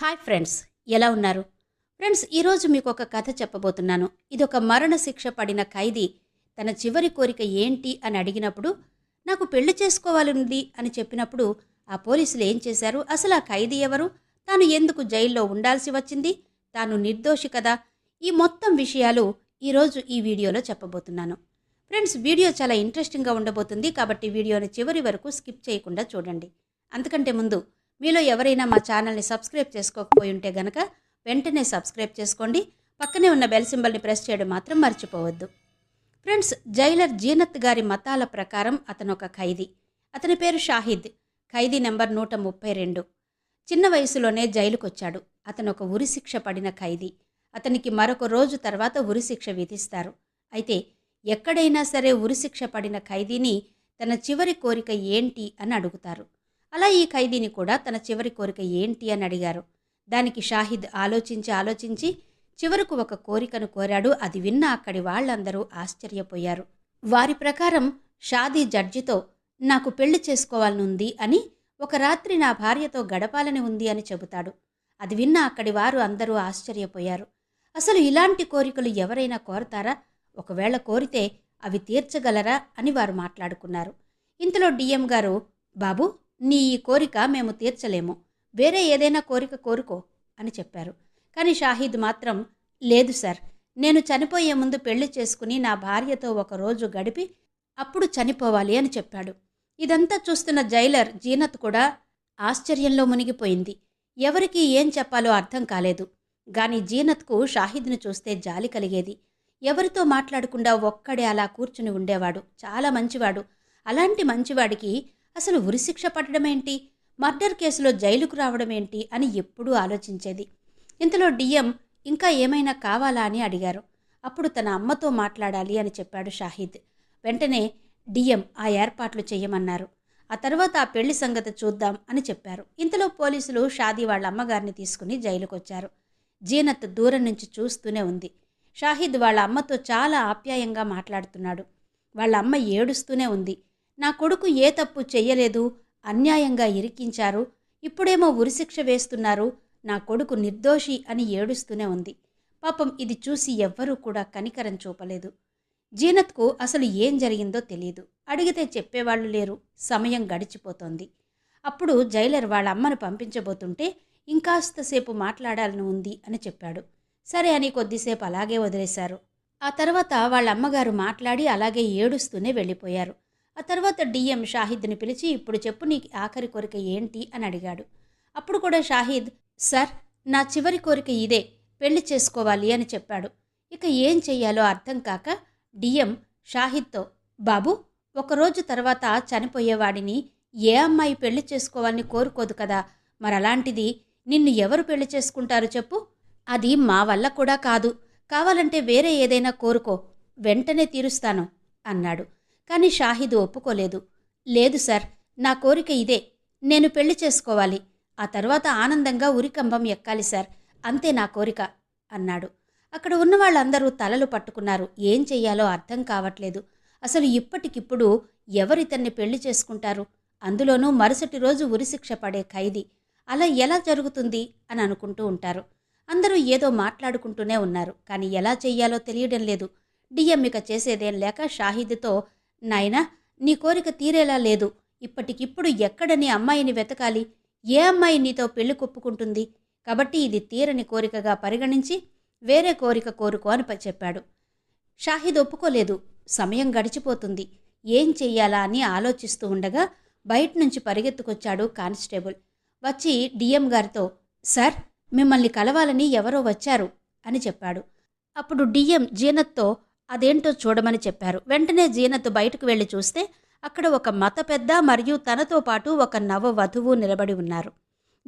Hi friends ఎలా ఉన్నారు? Friends ఈరోజు మీకు ఒక కథ చెప్పబోతున్నాను. ఇది ఒక మరణ శిక్ష పడిన ఖైదీ తన చివరి కోరిక ఏంటి అని అడిగినప్పుడు నాకు పెళ్ళి చేసుకోవాలనుంది అని చెప్పినప్పుడు ఆ పోలీసులు ఏం చేశారు? అసలు ఆ ఖైదీ ఎవరు? తాను ఎందుకు జైల్లో ఉండాల్సి వచ్చింది? తాను నిర్దోషి కదా? ఈ మొత్తం విషయాలు ఈరోజు ఈ వీడియోలో చెప్పబోతున్నాను. ఫ్రెండ్స్ వీడియో చాలా ఇంట్రెస్టింగ్గా ఉండబోతుంది కాబట్టి వీడియోని చివరి వరకు స్కిప్ చేయకుండా చూడండి. అంతకంటే ముందు మీలో ఎవరైనా మా ఛానల్ని సబ్స్క్రైబ్ చేసుకోకపోయి ఉంటే గనక వెంటనే సబ్స్క్రైబ్ చేసుకోండి. పక్కనే ఉన్న బెల్ సింబల్ని ప్రెస్ చేయడం మాత్రం మర్చిపోవద్దు. ఫ్రెండ్స్ జైలర్ జీనత్ గారి మతాల ప్రకారం అతను ఒక ఖైదీ. అతని పేరు షాహిద్. ఖైదీ నెంబర్ నూట ముప్పై రెండు. చిన్న వయసులోనే జైలుకొచ్చాడు. అతను ఒక ఉరిశిక్ష పడిన ఖైదీ. అతనికి మరొక రోజు తర్వాత ఉరిశిక్ష విధిస్తారు. అయితే ఎక్కడైనా సరే ఉరిశిక్ష పడిన ఖైదీని తన చివరి కోరిక ఏంటి అని అడుగుతారు. అలా ఈ ఖైదీని కూడా తన చివరి కోరిక ఏంటి అని అడిగారు. దానికి షాహిద్ ఆలోచించి ఆలోచించి చివరకు ఒక కోరికను కోరాడు. అది విన్న అక్కడి వాళ్ళందరూ ఆశ్చర్యపోయారు. వారి ప్రకారం షాదీ జడ్జితో నాకు పెళ్ళి చేసుకోవాలనుంది అని ఒక రాత్రి నా భార్యతో గడపాలని ఉంది అని చెబుతాడు. అది విన్న అక్కడి వారు అందరూ ఆశ్చర్యపోయారు. అసలు ఇలాంటి కోరికలు ఎవరైనా కోరతారా? ఒకవేళ కోరితే అవి తీర్చగలరా అని వారు మాట్లాడుకున్నారు. ఇంతలో డిఎం గారు బాబు నీ ఈ కోరిక మేము తీర్చలేము. వేరే ఏదైనా కోరిక కోరుకో అని చెప్పారు. కానీ షాహిద్ మాత్రం లేదు సార్. నేను చనిపోయే ముందు పెళ్ళి చేసుకుని నా భార్యతో ఒకరోజు గడిపి అప్పుడు చనిపోవాలి అని చెప్పాడు. ఇదంతా చూస్తున్న జైలర్ జీనత్ కూడా ఆశ్చర్యంలో మునిగిపోయింది. ఎవరికి ఏం చెప్పాలో అర్థం కాలేదు. గాని జీనత్కు షాహిద్ను చూస్తే జాలి కలిగేది. ఎవరితో మాట్లాడకుండా ఒక్కడే అలా కూర్చుని ఉండేవాడు. చాలా మంచివాడు. అలాంటి మంచివాడికి అసలు ఉరిశిక్ష పడడమేంటి మర్డర్ కేసులో జైలుకు రావడం ఏంటి? అని ఎప్పుడూ ఆలోచించేది. ఇంతలో డిఎం ఇంకా ఏమైనా కావాలా? అని అడిగారు. అప్పుడు తన అమ్మతో మాట్లాడాలి అని చెప్పాడు షాహిద్. వెంటనే డిఎం ఆ ఏర్పాట్లు చేయమన్నారు ఆ తర్వాత ఆ పెళ్ళి సంగతి చూద్దాం అని చెప్పారు. ఇంతలో పోలీసులు షాదీ వాళ్ళ అమ్మగారిని తీసుకుని జైలుకొచ్చారు. జీనత్ దూరం నుంచి చూస్తూనే ఉంది. షాహిద్ వాళ్ళ అమ్మతో చాలా ఆప్యాయంగా మాట్లాడుతున్నాడు. వాళ్ళ అమ్మ ఏడుస్తూనే ఉంది. నా కొడుకు ఏ తప్పు చెయ్యలేదు అన్యాయంగా ఇరికించారు ఇప్పుడేమో ఉరిశిక్ష వేస్తున్నారు నా కొడుకు నిర్దోషి అని ఏడుస్తూనే ఉంది. పాపం ఇది చూసి ఎవ్వరూ కూడా కనికరం చూపలేదు. జీనత్కు అసలు ఏం జరిగిందో తెలియదు అడిగితే చెప్పేవాళ్ళు లేరు. సమయం గడిచిపోతోంది. అప్పుడు జైలర్ వాళ్ళ అమ్మను పంపించబోతుంటే ఇంకాస్తసేపు మాట్లాడాలని ఉంది అని చెప్పాడు. సరే అని కొద్దిసేపు అలాగే వదిలేశారు. ఆ తర్వాత వాళ్ళ అమ్మగారు మాట్లాడి అలాగే ఏడుస్తూనే వెళ్ళిపోయారు. ఆ తర్వాత డిఎం షాహిద్ని పిలిచి ఇప్పుడు చెప్పు నీకు ఆఖరి కోరిక ఏంటి? అని అడిగాడు. అప్పుడు కూడా షాహిద్ సార్ నా చివరి కోరిక ఇదే పెళ్ళి చేసుకోవాలి అని చెప్పాడు. ఇక ఏం చెయ్యాలో అర్థం కాక డిఎం షాహిద్తో బాబు ఒకరోజు తర్వాత చనిపోయేవాడిని ఏ అమ్మాయి పెళ్ళి చేసుకోవాలని కోరుకోదు కదా మరలాంటిది నిన్ను ఎవరు పెళ్ళి చేసుకుంటారు చెప్పు? అది మా వల్ల కూడా కాదు. కావాలంటే వేరే ఏదైనా కోరుకో వెంటనే తీరుస్తాను అన్నాడు. కానీ షాహిద్ ఒప్పుకోలేదు. లేదు సార్ నా కోరిక ఇదే. నేను పెళ్ళి చేసుకోవాలి. ఆ తర్వాత ఆనందంగా ఉరికంబం ఎక్కాలి సార్. అంతే నా కోరిక అన్నాడు. అక్కడ ఉన్న వాళ్ళందరూ తలలు పట్టుకున్నారు. ఏం చెయ్యాలో అర్థం కావట్లేదు. అసలు ఇప్పటికిప్పుడు ఎవరితన్ని పెళ్ళి చేసుకుంటారు? అందులోనూ మరుసటి రోజు ఉరిశిక్ష పడే ఖైదీ. అలా ఎలా జరుగుతుంది? అని అనుకుంటూ ఉంటారు. అందరూ ఏదో మాట్లాడుకుంటూనే ఉన్నారు. కానీ ఎలా చెయ్యాలో తెలియడం లేదు. డిఎం ఇక చేసేదేం లేక షాహిద్తో నాయనా నీ కోరిక తీరేలా లేదు. ఇప్పటికిప్పుడు ఎక్కడ నీ అమ్మాయిని వెతకాలి? ఏ అమ్మాయి నీతో పెళ్ళి కొప్పుకుంటుంది? కాబట్టి ఇది తీరని కోరికగా పరిగణించి వేరే కోరిక కోరుకో అని చెప్పాడు. షాహిద్ ఒప్పుకోలేదు. సమయం గడిచిపోతుంది. ఏం చెయ్యాలా అని ఆలోచిస్తూ ఉండగా బయట నుంచి పరిగెత్తుకొచ్చాడు కానిస్టేబుల్. వచ్చి డిఎం గారితో సార్ మిమ్మల్ని కలవాలని ఎవరో వచ్చారు అని చెప్పాడు. అప్పుడు డిఎం జీనత్తో అదేంటో చూడమని చెప్పారు. వెంటనే జీనత్ బయటకు వెళ్ళి చూస్తే అక్కడ ఒక మత పెద్ద మరియు తనతో పాటు ఒక నవ వధువు నిలబడి ఉన్నారు.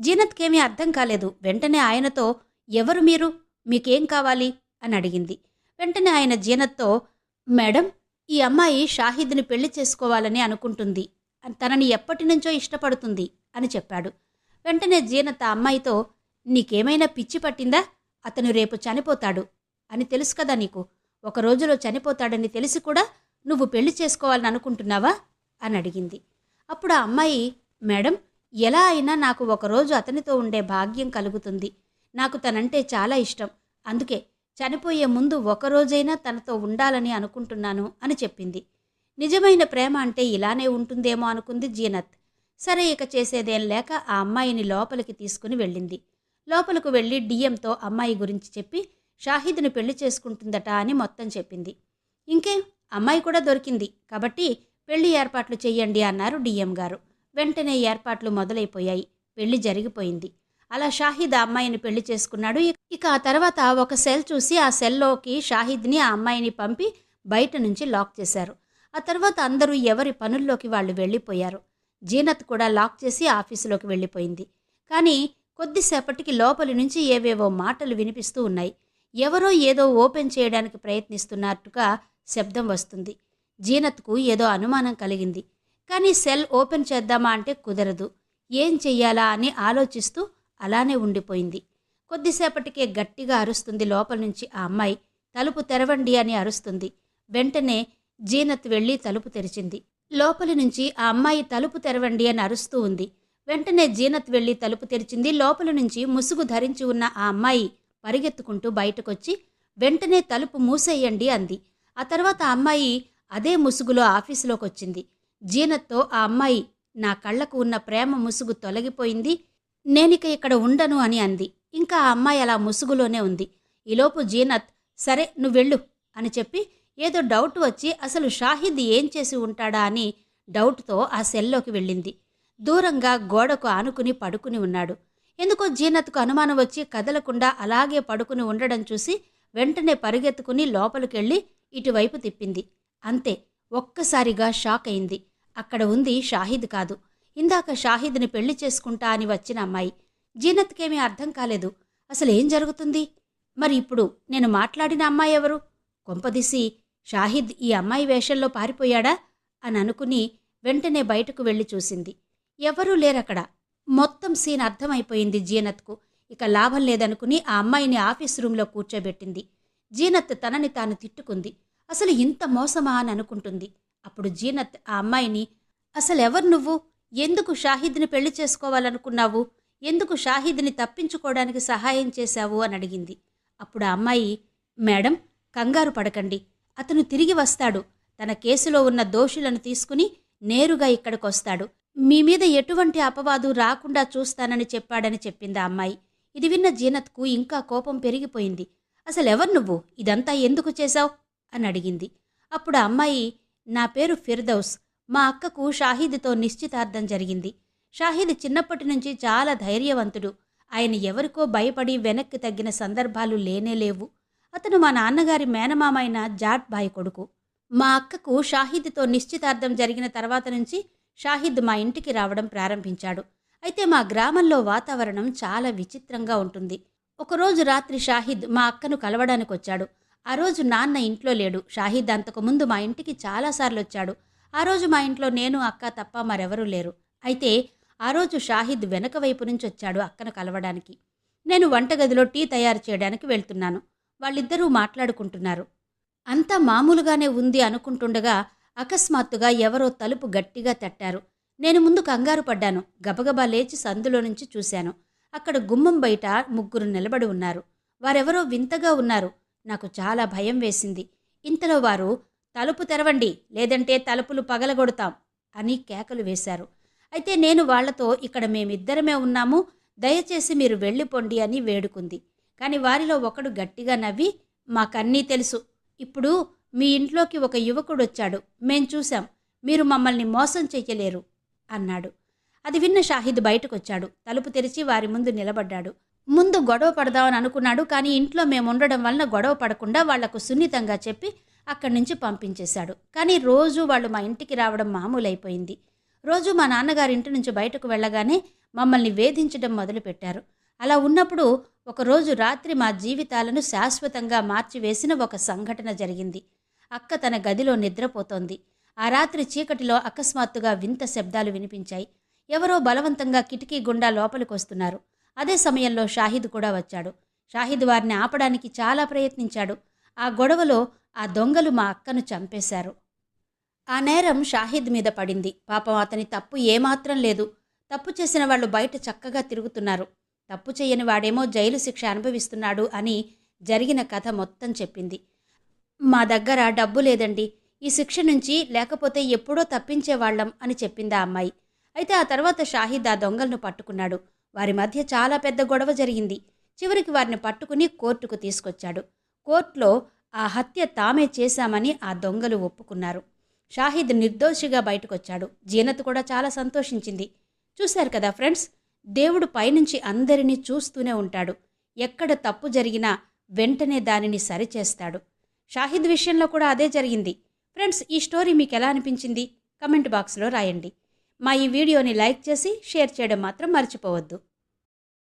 జీనత్కేమీ అర్థం కాలేదు. వెంటనే ఆయనతో ఎవరు మీరు? మీకేం కావాలి? అని అడిగింది. వెంటనే ఆయన జీనత్తో మేడం ఈ అమ్మాయి షాహిద్ని పెళ్ళి చేసుకోవాలని అనుకుంటుంది. తనని ఎప్పటి నుంచో ఇష్టపడుతుంది అని చెప్పాడు. వెంటనే జీనత్ ఆ అమ్మాయితో నీకేమైనా పిచ్చి పట్టిందా? అతను రేపు చనిపోతాడు అని తెలుసు కదా నీకు. ఒక రోజులో చనిపోతాడని తెలిసి కూడా నువ్వు పెళ్ళి చేసుకోవాలని అనుకుంటున్నావా? అని అడిగింది. అప్పుడు ఆ అమ్మాయి మేడం ఎలా అయినా నాకు ఒకరోజు అతనితో ఉండే భాగ్యం కలుగుతుంది. నాకు తనంటే చాలా ఇష్టం. అందుకే చనిపోయే ముందు ఒకరోజైనా తనతో ఉండాలని అనుకుంటున్నాను అని చెప్పింది. నిజమైన ప్రేమ అంటే ఇలానే ఉంటుందేమో అనుకుంది జీనత్. సరే ఇక చేసేదేం లేక ఆ అమ్మాయిని లోపలికి తీసుకుని వెళ్ళింది. లోపలకు వెళ్ళి డిఎంతో అమ్మాయి గురించి చెప్పి షాహిద్ను పెళ్ళి చేసుకుంటుందట అని మొత్తం చెప్పింది. ఇంకేం అమ్మాయి కూడా దొరికింది. కాబట్టి పెళ్ళి ఏర్పాట్లు చెయ్యండి అన్నారు డిఎం గారు. వెంటనే ఏర్పాట్లు మొదలైపోయాయి. పెళ్ళి జరిగిపోయింది. అలా షాహిద్ ఆ అమ్మాయిని పెళ్ళి చేసుకున్నాడు. ఇక- ఇక ఆ తర్వాత ఒక సెల్ చూసి ఆ సెల్లోకి షాహిద్ని ఆ అమ్మాయిని పంపి బయట నుంచి లాక్ చేశారు. ఆ తర్వాత అందరూ ఎవరి పనుల్లోకి వాళ్ళు వెళ్ళిపోయారు. జీనత్ కూడా లాక్ చేసి ఆఫీసులోకి వెళ్ళిపోయింది. కానీ కొద్దిసేపటికి లోపలి నుంచి ఏవేవో మాటలు వినిపిస్తూ ఉన్నాయి. ఎవరో ఏదో ఓపెన్ చేయడానికి ప్రయత్నిస్తున్నట్టుగా శబ్దం వస్తుంది. జీనత్కు ఏదో అనుమానం కలిగింది. కానీ సెల్ ఓపెన్ చేద్దామా అంటే కుదరదు. ఏం చెయ్యాలా అని ఆలోచిస్తూ అలానే ఉండిపోయింది. కొద్దిసేపటికే గట్టిగా అరుస్తుంది లోపల నుంచి ఆ అమ్మాయి. తలుపు తెరవండి అని అరుస్తుంది. వెంటనే జీనత్ వెళ్ళి తలుపు తెరిచింది. లోపలి నుంచి ఆ అమ్మాయి తలుపు తెరవండి అని అరుస్తూ ఉంది. వెంటనే జీనత్ వెళ్ళి తలుపు తెరిచింది. లోపల నుంచి ముసుగు ధరించి ఉన్న ఆ అమ్మాయి పరిగెత్తుకుంటూ బయటకొచ్చి వెంటనే తలుపు మూసేయండి అంది. ఆ తర్వాత అమ్మాయి అదే ముసుగులో ఆఫీసులోకి వచ్చింది జీనత్తో ఆ అమ్మాయి నా కళ్ళకు ఉన్న ప్రేమ ముసుగు తొలగిపోయింది నేనిక ఇక్కడ ఉండను అని అంది. ఇంకా ఆ అమ్మాయి అలా ముసుగులోనే ఉంది. ఈలోపు జీనత్ సరే నువ్వు వెళ్ళు అని చెప్పి ఏదో డౌట్ వచ్చి అసలు షాహిద్ ఏం చేసి ఉంటాడా అని డౌట్తో ఆ సెల్లోకి వెళ్ళింది. దూరంగా గోడకు ఆనుకుని పడుకుని ఉన్నాడు. ఎందుకో జీనత్కు అనుమానం వచ్చి కదలకుండా అలాగే పడుకుని ఉండడం చూసి వెంటనే పరిగెత్తుకుని లోపలికెళ్ళి ఇటువైపు తిప్పింది. అంతే ఒక్కసారిగా షాక్ అయింది. అక్కడ ఉంది షాహిద్ కాదు. ఇందాక షాహిద్ని పెళ్ళి చేసుకుంటా అని వచ్చిన అమ్మాయి. జీనత్కేమీ అర్థం కాలేదు. అసలు ఏం జరుగుతుంది? మరి ఇప్పుడు నేను మాట్లాడిన అమ్మాయి ఎవరు? కొంపదీసి షాహిద్ ఈ అమ్మాయి వేషంలో పారిపోయాడా? అని అనుకుని వెంటనే బయటకు వెళ్ళి చూసింది. ఎవరూ లేరక్కడ. మొత్తం సీన్ అర్థమైపోయింది జీనత్కు. ఇక లాభం లేదనుకుని ఆ అమ్మాయిని ఆఫీస్ రూమ్లో కూర్చోబెట్టింది. జీనత్ తనని తాను తిట్టుకుంది. అసలు ఇంత మోసమా అని అనుకుంటుంది. అప్పుడు జీనత్ ఆ అమ్మాయిని అసలు ఎవరు నువ్వు? ఎందుకు షాహిద్ని పెళ్ళి చేసుకోవాలనుకున్నావు? ఎందుకు షాహిద్ని తప్పించుకోవడానికి సహాయం చేశావు? అని అడిగింది. అప్పుడు ఆ అమ్మాయి మేడం కంగారు పడకండి. అతను తిరిగి వస్తాడు. తన కేసులో ఉన్న దోషులను తీసుకుని నేరుగా ఇక్కడికొస్తాడు. మీ మీద ఎటువంటి అపవాదు రాకుండా చూస్తానని చెప్పాడని చెప్పింది ఆ అమ్మాయి. ఇది విన్న జీనత్కు ఇంకా కోపం పెరిగిపోయింది. అసలెవరు నువ్వు? ఇదంతా ఎందుకు చేశావు? అని అడిగింది. అప్పుడు ఆ అమ్మాయి నా పేరు ఫిర్దౌస్. మా అక్కకు షాహీద్తో నిశ్చితార్థం జరిగింది. షాహీద్ చిన్నప్పటి నుంచి చాలా ధైర్యవంతుడు. ఆయన ఎవరికో భయపడి వెనక్కి తగ్గిన సందర్భాలు లేనే లేవు. అతను మా నాన్నగారి మేనమామైన జాట్ బాయ్ కొడుకు. మా అక్కకు షాహిద్తో నిశ్చితార్థం జరిగిన తర్వాత నుంచి షాహిద్ మా ఇంటికి రావడం ప్రారంభించాడు. అయితే మా గ్రామంలో వాతావరణం చాలా విచిత్రంగా ఉంటుంది. ఒకరోజు రాత్రి షాహిద్ మా అక్కను కలవడానికి వచ్చాడు ఆ రోజు నాన్న ఇంట్లో లేడు. షాహిద్ అంతకుముందు మా ఇంటికి చాలాసార్లు వచ్చాడు ఆ రోజు మా ఇంట్లో నేను అక్క తప్ప మరెవరూ లేరు. అయితే ఆ రోజు షాహిద్ వెనక వైపు నుంచి వచ్చాడు అక్కను కలవడానికి. నేను వంటగదిలో టీ తయారు చేయడానికి వెళ్తున్నాను. వాళ్ళిద్దరూ మాట్లాడుకుంటున్నారు. అంతా మామూలుగానే ఉంది అనుకుంటుండగా అకస్మాత్తుగా ఎవరో తలుపు గట్టిగా తట్టారు. నేను ముందు కంగారు పడ్డాను. గబగబా లేచి సందులో నుంచి చూశాను. అక్కడ గుమ్మం బయట ముగ్గురు నిలబడి ఉన్నారు. వారెవరో వింతగా ఉన్నారు. నాకు చాలా భయం వేసింది. ఇంతలో వారు తలుపు తెరవండి. లేదంటే తలుపులు పగలగొడతాం అని కేకలు వేశారు. అయితే నేను వాళ్ళతో ఇక్కడ మేమిద్దరమే ఉన్నాము. దయచేసి మీరు వెళ్ళిపోండి అని వేడుకుంది. కానీ వారిలో ఒకడు గట్టిగా నవ్వి మాకన్నీ తెలుసు. ఇప్పుడు మీ ఇంట్లోకి ఒక యువకుడు వచ్చాడు మేం చూశాం. మీరు మమ్మల్ని మోసం చెయ్యలేరు అన్నాడు. అది విన్న షాహిద్ బయటకొచ్చాడు. తలుపు తెరిచి వారి ముందు నిలబడ్డాడు. ముందు గొడవ పడదామని అనుకున్నాడు కానీ ఇంట్లో మేము ఉండడం వలన గొడవ పడకుండా వాళ్ళకు సున్నితంగా చెప్పి అక్కడి నుంచి పంపించేశాడు. కానీ రోజు వాళ్ళు మా ఇంటికి రావడం మామూలైపోయింది. రోజు మా నాన్నగారి ఇంటి నుంచి బయటకు వెళ్ళగానే మమ్మల్ని వేధించడం మొదలుపెట్టారు. అలా ఉన్నప్పుడు ఒకరోజు రాత్రి మా జీవితాలను శాశ్వతంగా మార్చివేసిన ఒక సంఘటన జరిగింది. అక్క తన గదిలో నిద్రపోతోంది. ఆ రాత్రి చీకటిలో అకస్మాత్తుగా వింత శబ్దాలు వినిపించాయి. ఎవరో బలవంతంగా కిటికీ గుండా లోపలికి వస్తున్నారు అదే సమయంలో షాహిద్ కూడా వచ్చాడు. షాహిద్ వారిని ఆపడానికి చాలా ప్రయత్నించాడు. ఆ గొడవలో ఆ దొంగలు మా అక్కను చంపేశారు. ఆ నేరం షాహిద్ మీద పడింది. పాపం అతని తప్పు ఏమాత్రం లేదు. తప్పు చేసిన వాళ్ళు బయట చక్కగా తిరుగుతున్నారు. తప్పు చేయని వాడేమో జైలు శిక్ష అనుభవిస్తున్నాడు అని జరిగిన కథ మొత్తం చెప్పింది. మా దగ్గర డబ్బు లేదండి. ఈ శిక్ష నుంచి లేకపోతే ఎప్పుడో తప్పించేవాళ్ళం అని చెప్పింది ఆ అమ్మాయి. అయితే ఆ తర్వాత షాహిద్ ఆ దొంగలను పట్టుకున్నాడు. వారి మధ్య చాలా పెద్ద గొడవ జరిగింది. చివరికి వారిని పట్టుకుని కోర్టుకు తీసుకొచ్చాడు. కోర్టులో ఆ హత్య తామే చేశామని ఆ దొంగలు ఒప్పుకున్నారు. షాహిద్ నిర్దోషిగా బయటకొచ్చాడు. జీనత్ కూడా చాలా సంతోషించింది. చూశారు కదా ఫ్రెండ్స్ దేవుడు పైనుంచి అందరినీ చూస్తూనే ఉంటాడు. ఎక్కడ తప్పు జరిగినా వెంటనే దానిని సరిచేస్తాడు. షాహిద్ విషయంలో కూడా అదే జరిగింది. ఫ్రెండ్స్ ఈ స్టోరీ మీకు ఎలా అనిపించింది? కమెంట్ బాక్స్లో రాయండి. మా ఈ వీడియోని లైక్ చేసి షేర్ చేయడం మాత్రం మర్చిపోవద్దు.